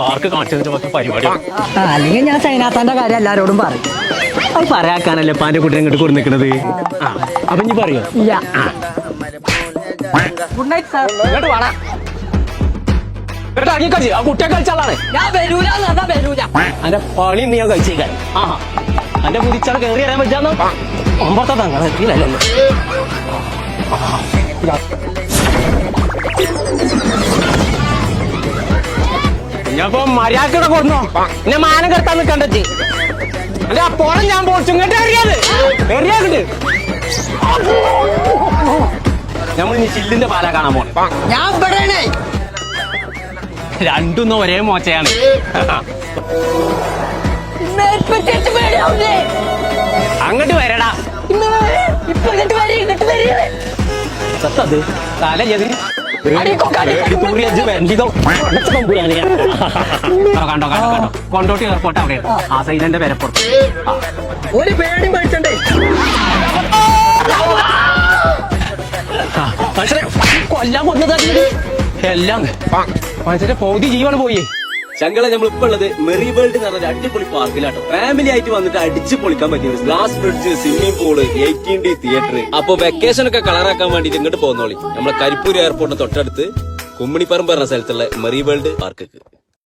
കാണിച്ചതിന്റെ പരിപാടി? അല്ലെങ്കിൽ ഞാൻ സൈനാത്താന്റെ കാര്യം എല്ലാരോടും പറയും. അത് പറയാക്കാനല്ലേ പാന്റെ കുട്ടി ഇങ്ങോട്ട് കൊടു നിൽക്കണത് ആ അപ്പൊ ഇനി പറയോ? ഗുഡ് നൈറ്റ് സാർ ഇങ്ങോട്ട് വേണ അന്റെ പണി നീ ഞാൻ കഴിച്ചേക്കാൻ. ആ അന്റെ കുതിച്ചാണ് കയറി വരാൻ പറ്റാന്ന്? ഒമ്പത്തെ തങ്ങളെ എത്തിയില്ലല്ലോ. ഞാനിപ്പോ മര്യാദക്കൂടെ കൊടുന്നോ? എന്നെ മാനം കെടുത്താൻ നിക്കണ്ടച്ച് അല്ല ഞാൻ പൊളിച്ചു. ഇങ്ങോട്ട് എറിയത് നമ്മൾ ഇനി ചില്ലിന്റെ പാല കാണാൻ പോണേ. ഞാൻ ഇവിടെയാണ്. രണ്ടും ഒരേ പേടിയാവൂലേ അങ്ങോട്ട് വരടാ. ഇങ്ങോട്ട് വരി. ഇങ്ങോട്ട് വരി. തല അടിക്കോ. കണ്ടോ കണ്ടോ കണ്ടോ കൊണ്ടോട്ടി എയർപോർട്ട് അവിടെ ആ സൈലന്റെ പേരപ്പുറത്ത് ഒരു പേടി മേടിച്ചണ്ടേ മനുഷ്യരെ കൊല്ലാൻ കൊന്നത് എല്ലാം. മനുഷ്യരെ പൗതി ജീവന് പോയി. ശങ്കള നമ്മൾ ഇപ്പൊ ഉള്ളത് മെറി വേൾഡ് എന്ന് പറഞ്ഞ അടിപൊളി പാർക്കിലാട്ടോ. ഫാമിലി ആയിട്ട് വന്നിട്ട് അടിച്ച് പൊളിക്കാൻ പറ്റിയ glass bridge swimming pool eighteen D theatre അപ്പൊ വെക്കേഷൻ ഒക്കെ കളറാക്കാൻ വേണ്ടിട്ട് ഇങ്ങോട്ട് പോകുന്നോളി നമ്മളെ കരിപ്പൂർ എയർപോർട്ടിന് തൊട്ടടുത്ത് കുമ്മിണിപ്പറമ്പ് പറഞ്ഞ സ്ഥലത്തുള്ള മെറി വേൾഡ് പാർക്ക്